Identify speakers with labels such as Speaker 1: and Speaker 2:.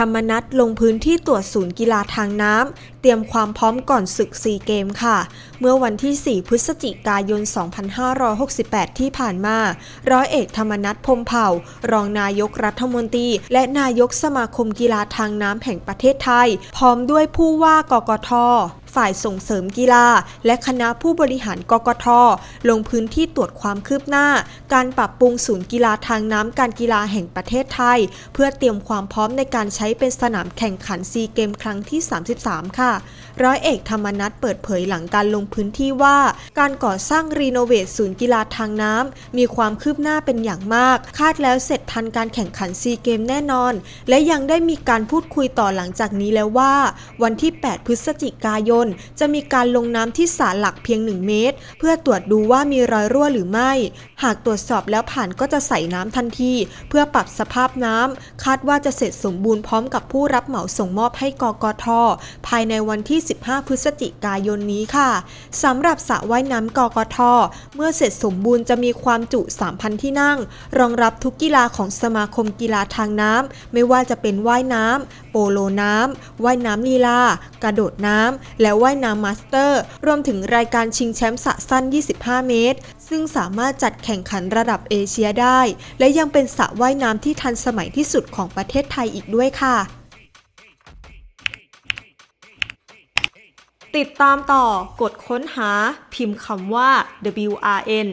Speaker 1: ธรรมนัฐลงพื้นที่ตรวจศูนย์กีฬาทางน้ำ เตรียมความพร้อมก่อนศึกซีเกมค่ะ เมื่อวันที่ 4 พฤศจิกายน 2568 ที่ผ่านมา ร้อยเอกธรรมนัฐพมเผ่า รองนายกรัฐมนตรี และนายกสมาคมกีฬาทางน้ำแห่งประเทศไทย พร้อมด้วยผู้ว่ากกท ฝ่ายส่งเสริมกีฬา และคณะผู้บริหารกกท ลงพื้นที่ตรวจความคืบหน้า การปรับปรุงศูนย์กีฬาทางน้ำการกีฬาแห่งประเทศไทย เพื่อเตรียมความพร้อมในการใช้เป็นสนามแข่งขันซีเกมครั้งที่ 33 ค่ะ ร้อยเอกธรรมนัฐเปิดเผยหลังการลงพื้นที่ว่า การก่อสร้างรีโนเวทศูนย์กีฬาทางน้ำมีความคืบหน้าเป็นอย่างมาก คาดแล้วเสร็จทันการแข่งขันซีเกมแน่นอน และยังได้มีการพูดคุยต่อหลังจากนี้แล้วว่า วันที่ 8 พฤศจิกายนจะมีการลงน้ำที่สาหลักเพียง 1 เมตร เพื่อตรวจดูว่ามีรอยรั่วหรือไม่ หากตรวจสอบแล้วผ่านก็จะใส่น้ำทันที เพื่อปรับสภาพน้ำคาดว่าจะเสร็จสมบูรณ์พร้อมกับผู้รับเหมาส่งมอบให้กกท ภายในวันที่ 15 พฤศจิกายนนี้ค่ะสำหรับสระว่ายน้ำกกท เมื่อเสร็จสมบูรณ์จะมีความจุ 3,000 ที่นั่ง รองรับทุกกีฬาของสมาคมกีฬาทางน้ำไม่ว่าจะเป็นว่ายน้ำโปโลน้ำว่ายน้ำลีลากระโดดน้ำและว่ายน้ำมาสเตอร์ รวมถึงรายการชิงแชมป์สระสั้น 25 เมตร ซึ่งสามารถจัดแข่งขันระดับเอเชียได้ และยังเป็นสระว่ายน้ำที่ทันสมัยที่สุดของประเทศไทยอีกด้วยค่ะ ติดตามต่อกดค้นหาพิมพ์คำว่า WRN